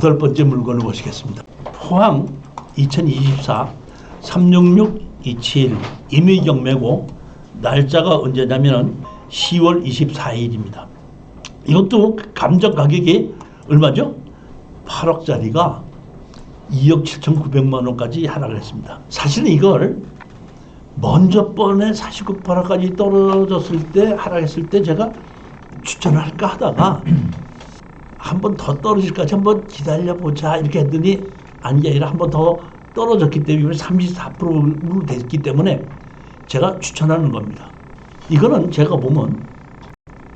여덟 번째 물건을 보시겠습니다. 포항 2024 366 27 임의경 매고 날짜가 언제냐면은 10월 24일입니다. 이것도 감정 가격이 얼마죠? 8억짜리가 2억 7,900만 원까지 하락을 했습니다. 사실은 이걸 먼저 번에 49%까지 떨어졌을 때 하락했을 때 제가 추천을 할까 하다가 한 번 더 떨어질까지 한 번 기다려 보자 이렇게 했더니 아니 아니라 한 번 더 떨어졌기 때문에 34%로 됐기 때문에 제가 추천하는 겁니다. 이거는 제가 보면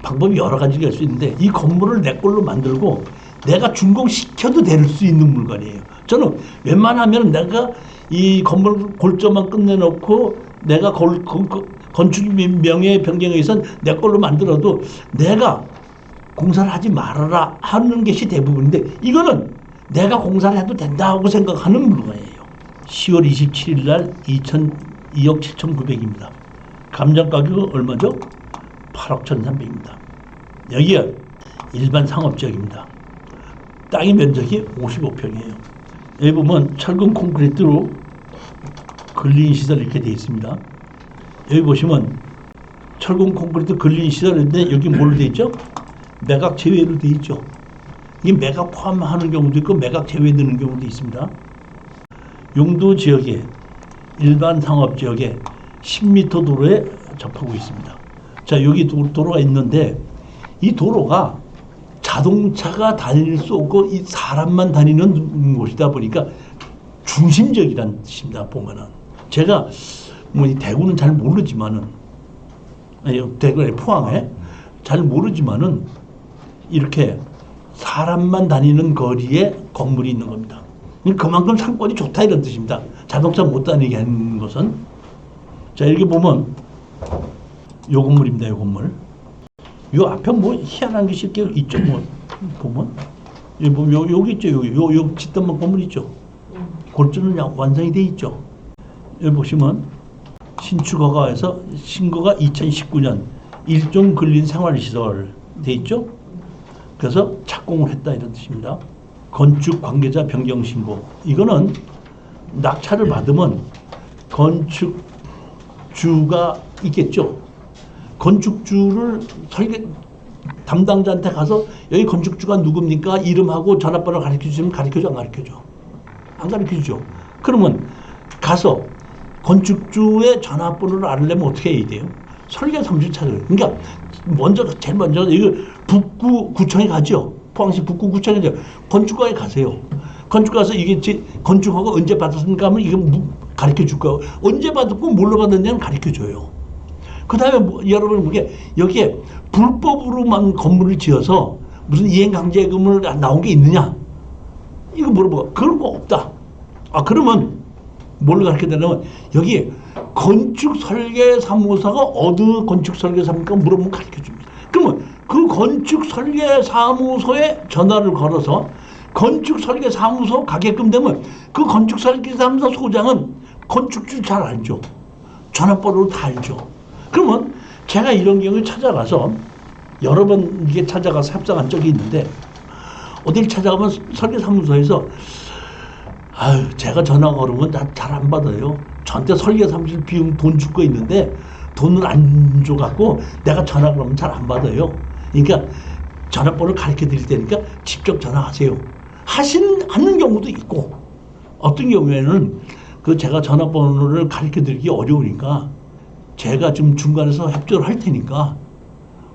방법이 여러 가지가 있을 수 있는데 이 건물을 내 걸로 만들고 내가 준공시켜도 될 수 있는 물건이에요. 저는 웬만하면 내가 이 건물 골조만 끝내놓고 내가 건축 명예 변경에 의해서 내 걸로 만들어도 내가 공사를 하지 말아라 하는 것이 대부분인데 이거는 내가 공사를 해도 된다고 생각하는 물건이에요. 10월 27일 날 2천 2억 7,900입니다. 감정 가격은 얼마죠? 8억 1,300입니다. 여기가 일반 상업 지역입니다. 땅의 면적이 55평이에요. 여기 보면 철근 콘크리트로 근린 시설 이렇게 되어 있습니다. 여기 보시면 철근 콘크리트 근린 시설인데 여기 뭘로 되어 있죠? 매각 제외로 되어 있죠. 이 매각 포함하는 경우도 있고 매각 제외되는 경우도 있습니다. 용도 지역에 일반 상업 지역에 10m 도로에 접하고 있습니다. 자 여기 도, 도로가 있는데 이 도로가 자동차가 다닐 수 없고 이 사람만 다니는 곳이다 보니까 중심적이란 뜻입니다. 보면은 제가 뭐 이 대구는 잘 모르지만은 대구에 포항에 잘 모르지만은 이렇게 사람만 다니는 거리에 건물이 있는 겁니다. 그만큼 상권이 좋다 이런 뜻입니다. 자동차 못 다니게 하는 것은 자 여기 보면 요 건물입니다. 요 건물. 요 앞에 뭐 희한한 것이 이렇게 있죠. 뭐 보면 보면 요 여기 있죠. 여기 요 요 짓던만 건물 있죠. 골조는 야- 완성이 돼 있죠. 여기 보시면 신축 허가에서 신고가 2019년 일종 근린 생활시설 돼 있죠. 그래서 착공을 했다 이런 뜻입니다. 건축 관계자 변경 신고 이거는 낙찰을 받으면 건축주가 있겠죠. 건축주를 설계 담당자한테 가서 여기 건축주가 누굽니까 이름하고 전화번호 가르쳐 주시면 가르쳐 줘 안 가르쳐 줘 안 가르쳐 주죠. 그러면 가서 건축주의 전화번호를 알려면 어떻게 해야 돼요? 설계 사무실 찾아요. 그러니까 먼저 제일 먼저 이거 북구 구청에 가죠. 포항시 북구 구청에 가죠. 건축가에 가세요. 건축가 가서 이게 제 건축하고 언제 받았습니까 하면 이게 가르쳐 줄 거예요. 언제 받았고 뭘로 받았냐는 가르쳐 줘요. 그 다음에 뭐, 여러분 그게 여기에 불법으로만 건물을 지어서 무슨 이행강제금을 나온 게 있느냐? 이거 물어봐. 그런 거 없다. 아 그러면 뭘 가르쳐 드냐면 여기 건축 설계 사무소가 어느 건축 설계 사무소가 물어보면 가르쳐 줍니다. 그러면 그 건축 설계 사무소에 전화를 걸어서 건축 설계 사무소 가게끔 되면 그 건축 설계 사무소 소장은 건축주 잘 알죠. 전화번호를 다 알죠. 그러면 제가 이런 경우에 찾아가서 여러 번 이게 찾아가서 협상한 적이 있는데 어딜 찾아가면 설계 사무소에서 아유 제가 전화 걸으면 잘 안 받아요. 저한테 설계 사무실 비용 돈 줄 거 있는데 돈을 안 줘갖고 내가 전화 그러면 잘 안 받아요. 그러니까 전화번호를 가르쳐 드릴 테니까 직접 전화하세요. 하신 않는 경우도 있고 어떤 경우에는 그 제가 전화번호를 가르쳐 드리기 어려우니까 제가 좀 중간에서 협조를 할 테니까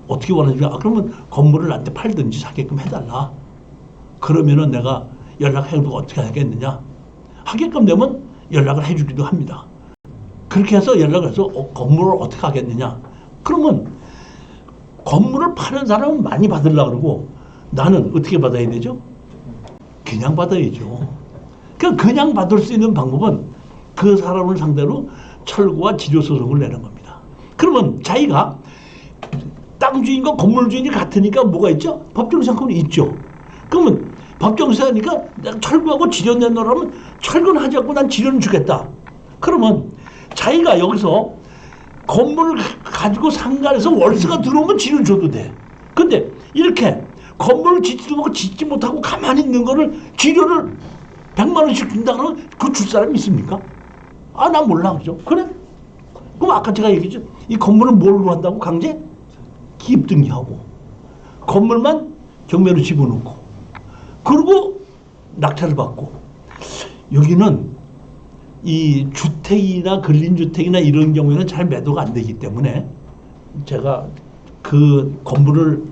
어떻게 원하는지 아 그러면 건물을 나한테 팔든지 사게끔 해달라. 그러면은 내가 연락해보고 어떻게 하겠느냐 하게끔 되면 연락을 해주기도 합니다. 그렇게 해서 연락을 해서 어, 건물을 어떻게 하겠느냐 그러면 건물을 파는 사람은 많이 받으려고 그러고 나는 어떻게 받아야 되죠? 그냥 받아야죠. 그 그냥 받을 수 있는 방법은 그 사람을 상대로 철거와 지조 소송을 내는 겁니다. 그러면 자기가 땅 주인과 건물 주인이 같으니까 뭐가 있죠? 법정 상권이 있죠. 그러면 법정사니까 내가 철거하고 지료 내놓으라면 철거는 하지 않고 난 지료는 주겠다. 그러면 자기가 여기서 건물을 가- 가지고 상가에서 월세가 들어오면 지료 줘도 돼. 근데 이렇게 건물을 짓지도 못하고 짓지 못하고 가만히 있는 거를 기료를 100만 원씩 준다 그러면 그 줄 사람이 있습니까? 아, 난 몰라. 그죠? 그래? 그럼 아까 제가 얘기했죠. 이 건물은 뭘로 한다고 강제? 기입등기하고 건물만 경매로 집어넣고 그리고 낙찰을 받고 여기는 이 주택이나 근린주택이나 이런 경우에는 잘 매도가 안 되기 때문에 제가 그 건물을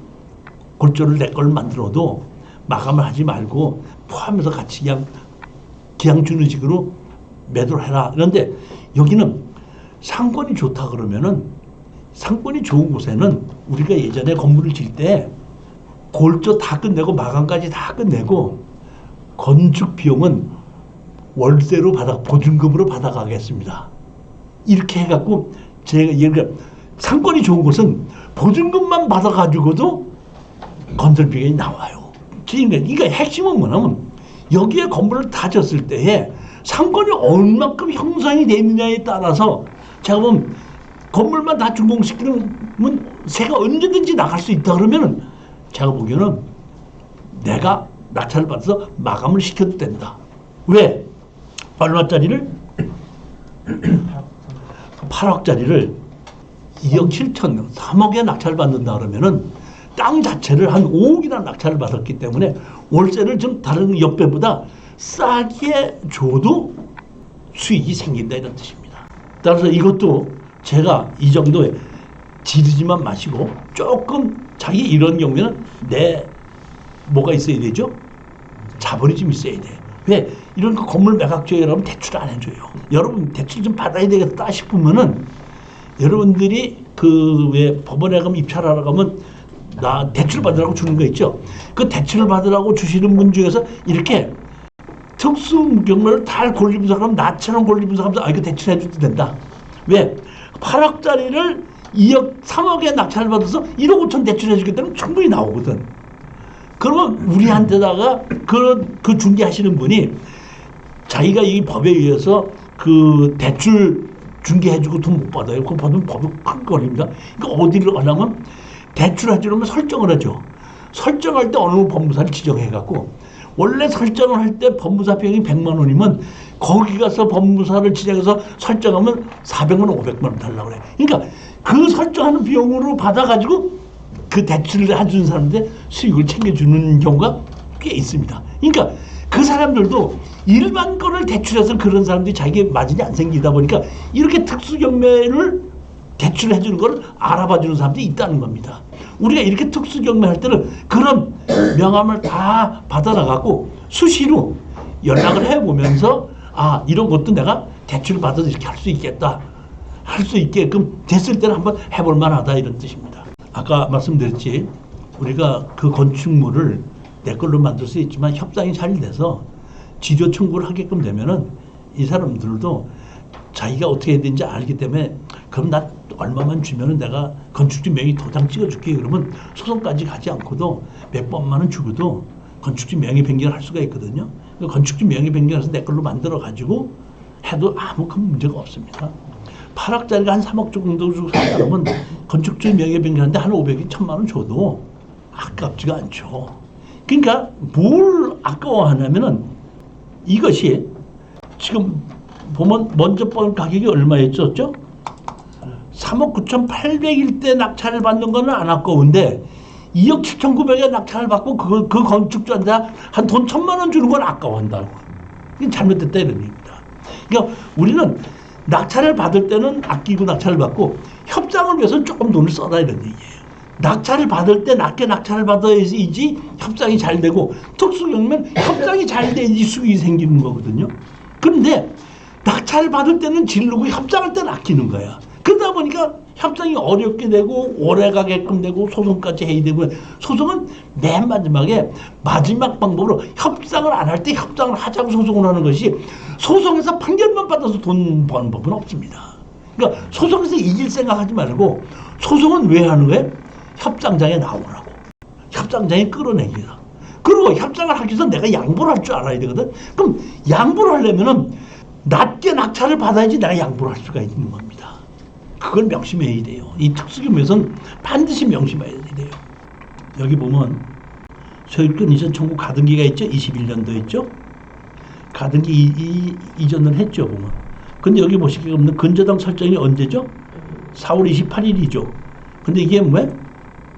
골조를 내 걸 만들어도 마감을 하지 말고 포함해서 같이 그냥 기양 주는 식으로 매도를 해라. 그런데 여기는 상권이 좋다 그러면은 상권이 좋은 곳에는 우리가 예전에 건물을 질 때 골조 다 끝내고 마감까지 다 끝내고 건축 비용은 월세로 받아 보증금으로 받아가겠습니다. 이렇게 해갖고 제가 예를 상권이 좋은 곳은 보증금만 받아가지고도 건설 비용이 나와요. 그러니까 이게 핵심은 뭐냐면 여기에 건물을 다 졌을 때에 상권이 얼마큼 형성이 되느냐에 따라서 제가 보면 건물만 다 준공시키면 새가 언제든지 나갈 수 있다 그러면은 제가 보기에는 내가 낙찰을 받아서 마감을 시켜도 된다. 왜? 얼마짜리를 8억짜리를 2억 7천, 3억에 낙찰을 받는다 그러면은 땅 자체를 한 5억이나 낙찰을 받았기 때문에 월세를 좀 다른 옆에보다 싸게 줘도 수익이 생긴다 이런 뜻입니다. 따라서 이것도 제가 이 정도에 지르지만 마시고 조금 자기 이런 경우에는 내 뭐가 있어야 되죠? 자본이 좀 있어야 돼. 왜? 이런 거 건물 매각주에 여러분 대출 안 해줘요. 여러분 대출 좀 받아야 되겠다 싶으면은 여러분들이 그 왜 법원에 가면 입찰하러 가면 나 대출 받으라고 주는 거 있죠. 그 대출을 받으라고 주시는 분 중에서 이렇게 특수 경매를 다 골리면서 하면 나처럼 골리면서 하면서 아 이거 대출해 줘도 된다. 왜? 8억짜리를 2억, 3억에 낙찰을 받아서 1억 5천 대출해주겠다면 충분히 나오거든. 그러면 우리한테다가 그, 그 중개하시는 분이 자기가 이 법에 의해서 그 대출 중개해주고 돈 못 받아요. 그 법은 법이 큰 거립니다. 그러니까 어디를 가려면 대출해주려면 설정을 하죠. 설정할 때 어느 법무사를 지정해갖고 원래 설정을 할 때 법무사 비용이 100만 원이면 거기 가서 법무사를 지정해서 설정하면 400만 원, 500만 원 달라고 그래. 그러니까 그 설정하는 비용으로 받아가지고 그 대출을 해주는 사람한테 수익을 챙겨주는 경우가 꽤 있습니다. 그러니까 그 사람들도 일반 거를 대출해서 그런 사람들이 자기의 마진이 안 생기다 보니까 이렇게 특수 경매를 대출해 주는 걸 알아봐 주는 사람들이 있다는 겁니다. 우리가 이렇게 특수 경매할 때는 그런 명함을 다 받아나가고 수시로 연락을 해보면서 아 이런 것도 내가 대출을 받아서 이렇게 할 수 있겠다 할 수 있게끔 됐을 때는 한번 해볼 만하다 이런 뜻입니다. 아까 말씀드렸지 우리가 그 건축물을 내 걸로 만들 수 있지만 협상이 잘 돼서 지료 청구를 하게끔 되면은 이 사람들도 자기가 어떻게 해야 되는지 알기 때문에 그럼 나 얼마만 주면은 내가 건축주 명의 도장 찍어줄게 그러면 소송까지 가지 않고도 몇 번만은 주고도 건축주 명의 변경을 할 수가 있거든요. 그 건축주 명의 변경해서 내 걸로 만들어 가지고 해도 아무 큰 문제가 없습니다. 8억짜리가 한 3억 정도 주고 산 사람은 건축주 명의 변경하는데 한 500이 1000만 원 줘도 아깝지가 않죠. 그러니까 뭘 아까워하냐면은 이것이 지금 보면 먼저 번 가격이 얼마였죠? 3억 9,800일 때 낙찰을 받는 거는 안 아까운데 2억 7,900에 낙찰을 받고 그, 그 건축주한테 한 돈 천만 원 주는 건 아까워한다고. 이게 잘못됐다 이런 얘기입니다. 그러니까 우리는 낙찰을 받을 때는 아끼고 낙찰을 받고 협상을 위해서는 조금 돈을 써라 이런 얘기예요. 낙찰을 받을 때 낮게 낙찰을 받아야지 협상이 잘 되고 특수경면 협상이 잘 돼야지 수익이 생기는 거거든요. 그런데 낙찰을 받을 때는 지르고 협상할 때는 아끼는 거야. 그러다 보니까 협상이 어렵게 되고 오래 가게끔 되고 소송까지 해야 되고 소송은 맨 마지막에 마지막 방법으로 협상을 안 할 때 협상을 하자고 소송을 하는 것이 소송에서 판결만 받아서 돈 버는 법은 없습니다. 그러니까 소송에서 이길 생각하지 말고 소송은 왜 하는 거예요? 협상장에 나오라고. 협상장에 끌어내기다. 그리고 협상을 하기 위해서 내가 양보를 할 줄 알아야 되거든. 그럼 양보를 하려면은 낮게 낙찰을 받아야지 내가 양보를 할 수가 있는 겁니다. 그걸 명심해야 돼요. 이 특수기업에서는 반드시 명심해야 돼요. 여기 보면 소유권 이전 청구 가등기가 있죠. 21년도 있죠. 가등기 이, 이, 이전을 했죠. 보면. 근데 여기 보시기 없는 근저당 설정이 언제죠? 4월 28일이죠. 근데 이게 뭐?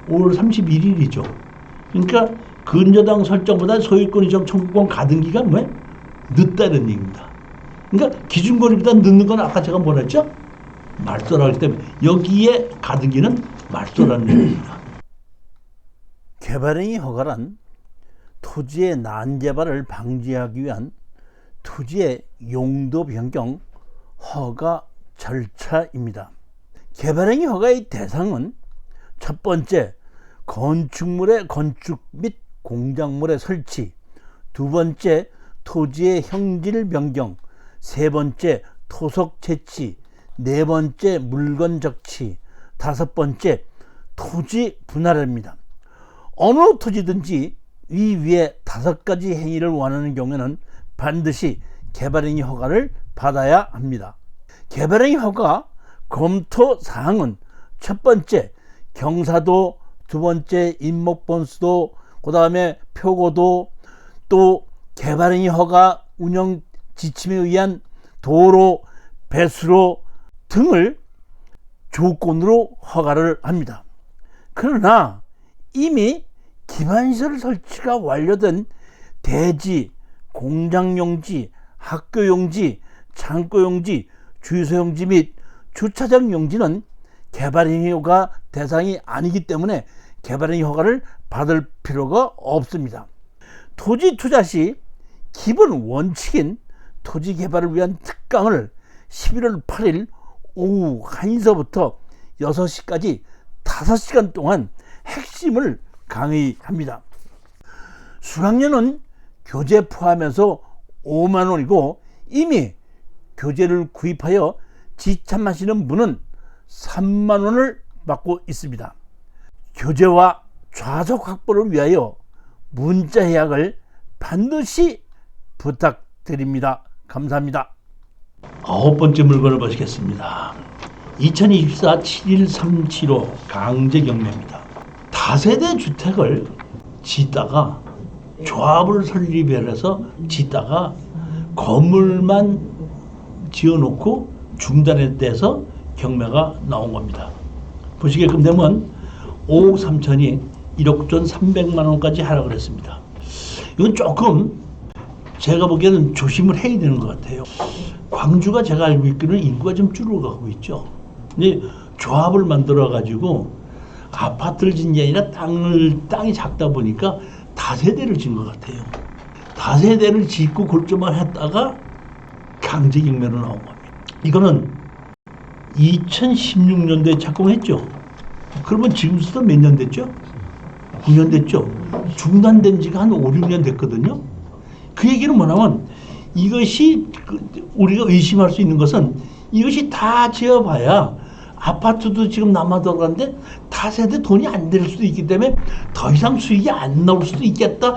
5월 31일이죠. 그러니까 근저당 설정보다 소유권 이전 청구권 가등기가 뭐? 늦다는 얘기입니다. 그러니까 기준거리보다 늦는 건 아까 제가 뭐라 했죠? 말소라기 때문에 여기에 가등기는 말소라는 얘기입니다. 개발행위 허가란 토지의 난개발을 방지하기 위한 토지의 용도 변경 허가 절차입니다. 개발행위 허가의 대상은 첫 번째 건축물의 건축 및 공작물의 설치, 두 번째 토지의 형질 변경, 세 번째 토속 채취, 네 번째 물건 적치, 다섯 번째 토지 분할입니다. 어느 토지든지 이 위에 다섯 가지 행위를 원하는 경우에는 반드시 개발행위 허가를 받아야 합니다. 개발행위 허가 검토 사항은 첫 번째 경사도, 두 번째 인목번수도, 그 다음에 표고도, 또 개발행위 허가 운영 지침에 의한 도로, 배수로 등을 조건으로 허가를 합니다. 그러나 이미 기반시설 설치가 완료된 대지, 공장용지, 학교용지, 창고용지, 주유소용지 및 주차장 용지는 개발행위 허가 대상이 아니기 때문에 개발행위 허가를 받을 필요가 없습니다. 토지 투자 시 기본 원칙인 토지 개발을 위한 특강을 11월 8일 오후 1시부터 6시까지 5시간 동안 핵심을 강의합니다. 수강료는 교재 포함해서 5만 원이고 이미 교재를 구입하여 지참하시는 분은 3만 원을 받고 있습니다. 교재와 좌석 확보를 위하여 문자 예약을 반드시 부탁드립니다. 감사합니다. 아홉 번째 물건을 보시겠습니다. 2024 71375 강제 경매입니다. 다세대 주택을 짓다가 조합을 설립해서 짓다가 건물만 지어놓고 중단에 떼서 경매가 나온 겁니다. 보시게끔 되면 5억 3천이 1억 300만 원까지 하락을 했습니다. 이건 조금 제가 보기에는 조심을 해야 되는 것 같아요. 광주가 제가 알고 있기는 인구가 좀 줄어가고 있죠. 근데 조합을 만들어 가지고 아파트를 짓는 게 아니라 땅을 땅이 작다 보니까 다세대를 짓는 것 같아요. 다세대를 짓고 골조만 했다가 강제 경매로 나온 겁니다. 이거는 2016년도에 착공했죠. 그러면 지금부터 몇 년 됐죠? 9년 됐죠. 중단된 지가 한 5, 6년 됐거든요. 그 얘기는 뭐냐면 이것이 그 우리가 의심할 수 있는 것은 이것이 다 지어봐야 아파트도 지금 남아돌아가는데 다세대 돈이 안 될 수도 있기 때문에 더 이상 수익이 안 나올 수도 있겠다.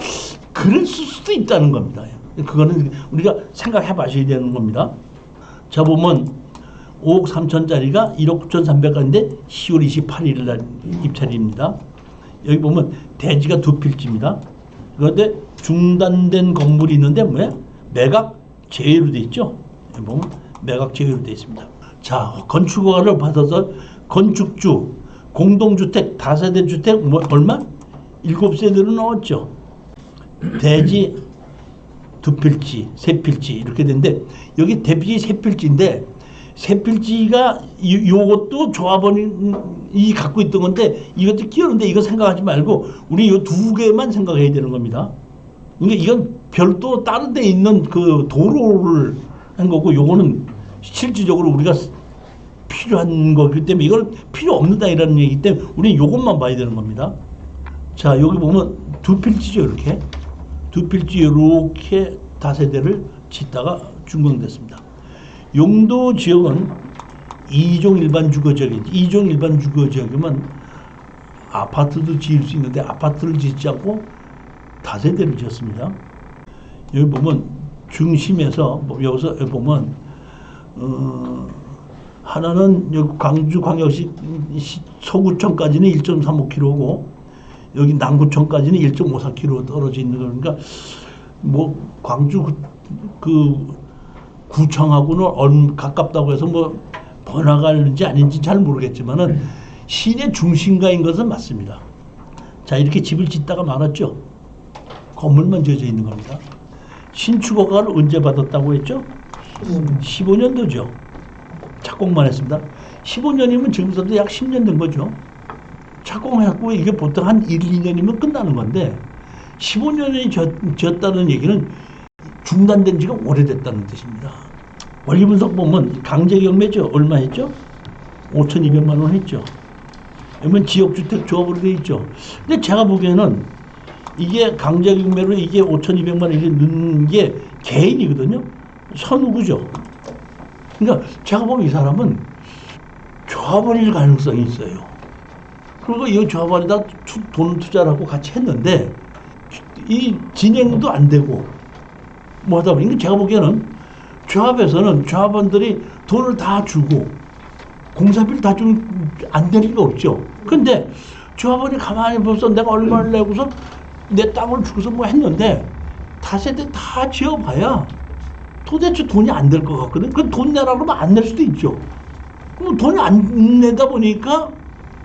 그럴 수도 있다는 겁니다. 그거는 우리가 생각해 봐셔야 되는 겁니다. 자 보면 5억 3천짜리가 1억 9천 3백인데 10월 28일 날 입찰입니다. 여기 보면 대지가 두 필지입니다. 그런데 중단된 건물이 있는데 뭐야? 매각 제외로 돼 있죠. 여기 보면 매각 제외로 돼 있습니다. 자 건축허가를 받아서 건축주 공동주택 다세대 주택 뭐 얼마? 일곱 세대로 나왔죠. 대지 두 필지, 세 필지 이렇게 되는데 여기 대필지 세 필지인데 세 필지가 이- 요것도 조합원이 갖고 있던 건데 이것도 끼었는데 이거 생각하지 말고 우리 이 두 개만 생각해야 되는 겁니다. 그러니까 이건 별도 다른 데 있는 그 도로를 한 거고 요거는 실질적으로 우리가 필요한 거기 때문에 이걸 필요 없는다 이라는 얘기 때문에 우리는 요것만 봐야 되는 겁니다. 자 여기 보면 두 필지죠 이렇게 두 필지 이렇게 다세대를 짓다가 준공됐습니다. 용도 지역은 이종 일반 주거 지역이지 이종 일반 주거 지역이면 아파트도 지을 수 있는데 아파트를 짓지 않고 다세대를 지었습니다. 여기 보면 중심에서 뭐 여기서 여기 보면 어, 하나는 여기 광주 광역시 시- 서구청까지는 1.35km고 여기 남구청까지는 1.54km 떨어져 있는 거니까 뭐 광주 그, 그 구청하고는 얼 가깝다고 해서 뭐 번화가인지 아닌지 잘 모르겠지만은 시내 중심가인 것은 맞습니다. 자 이렇게 집을 짓다가 말았죠. 건물만 지어져 있는 겁니다. 신축 허가를 언제 받았다고 했죠? 15년도죠. 착공만 했습니다. 15년이면 지금부터 약 10년 된 거죠. 착공했고 이게 보통 한 1, 2년이면 끝나는 건데 15년이 지었다는 얘기는 중단된 지가 오래됐다는 뜻입니다. 원리 분석 보면 강제 경매죠. 얼마 했죠? 5,200만 원 했죠. 그러면 지역주택 조합으로 돼 있죠. 근데 제가 보기에는 이게 강제 경매로 이게 5,200만 원이 넣는 게 개인이거든요. 선우구죠. 그러니까 제가 보면 이 사람은 조합원일 가능성이 있어요. 그리고 이 조합원에다 투, 돈 투자를 하고 같이 했는데 이 진행도 안 되고 뭐 하다 보니까 제가 보기에는 조합에서는 조합원들이 돈을 다 주고 공사비를 다좀안될 리가 없죠. 근데 조합원이 가만히 벌써 내가 얼마를 내고서 내 땅을 주고서 뭐 했는데 다세대 다 지어봐야 도대체 돈이 안 될 것 같거든. 그 돈 내라 그러면 안 낼 수도 있죠. 그럼 돈이 안 내다 보니까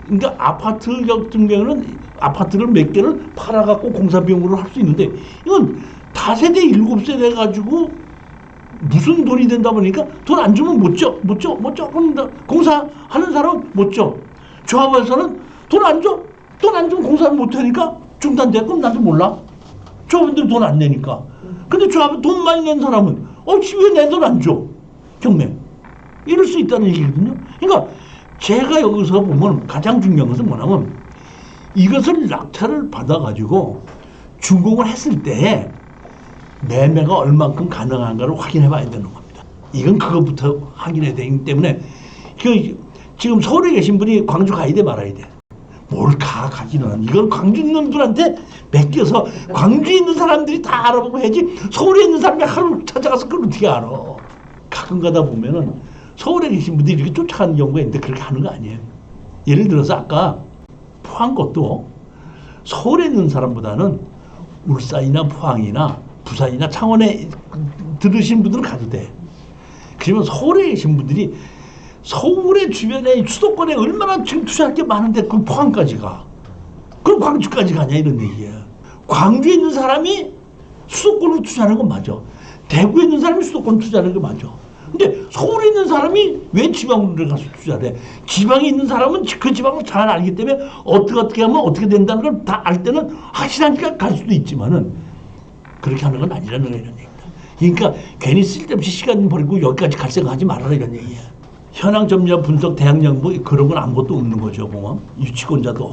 그러니까 아파트 같은 경우는 아파트를 몇 개를 팔아갖고 공사 비용으로 할 수 있는데 이건 다세대 일곱 세대 가지고 무슨 돈이 된다 보니까 돈 안 주면 못 줘, 못 줘, 못 줘. 그럼 나- 공사하는 사람은 못 줘. 조합에서는 돈 안 줘, 돈 안 주면 공사를 못 하니까 중단돼. 그럼 나도 몰라. 조합원들 돈 안 내니까. 근데 조합은 돈 많이 낸 사람은 어찌 왜내돈안 줘? 경매. 이럴 수 있다는 얘기거든요. 그러니까 제가 여기서 보면 가장 중요한 것은 뭐냐면 이것을 낙찰을 받아가지고 준공을 했을 때 매매가 얼만큼 가능한가를 확인해 봐야 되는 겁니다. 이건 그것부터 확인해야 되기 때문에 그 지금 서울에 계신 분이 광주 가야 돼 말아야 돼. 뭘가 가기는 이건 광주 있는 분한테 맡겨서 광주에 있는 사람들이 다 알아보고 해야지 서울에 있는 사람이 하루 찾아가서 그걸 어떻게 알아? 가끔 가다 보면은 서울에 계신 분들이 이렇게 쫓아가는 경우가 있는데 그렇게 하는 거 아니에요. 예를 들어서 아까 포항 것도 서울에 있는 사람보다는 울산이나 포항이나 부산이나 창원에 들으신 분들은 가도 돼. 그러면 서울에 계신 분들이 서울의 주변에 수도권에 얼마나 지금 투자할 게 많은데 그 포항까지 가. 그럼 광주까지 가냐 이런 얘기야. 광주에 있는 사람이 수도권으로 투자하는 건 맞아. 대구에 있는 사람이 수도권 투자하는 게 맞아. 근데 서울에 있는 사람이 왜 지방으로 가서 투자를 해? 지방에 있는 사람은 그 지방을 잘 알기 때문에 어떻게 어떻게 하면 어떻게 된다는 걸 다 알 때는 확실하니까 갈 수도 있지만은 그렇게 하는 건 아니라는 얘기다. 그러니까 괜히 쓸데없이 시간 버리고 여기까지 갈 생각 하지 말아라 이런 얘기야. 현황 점유와 분석 대항 정보 그런 건 아무것도 없는 거죠, 공원 유치권자도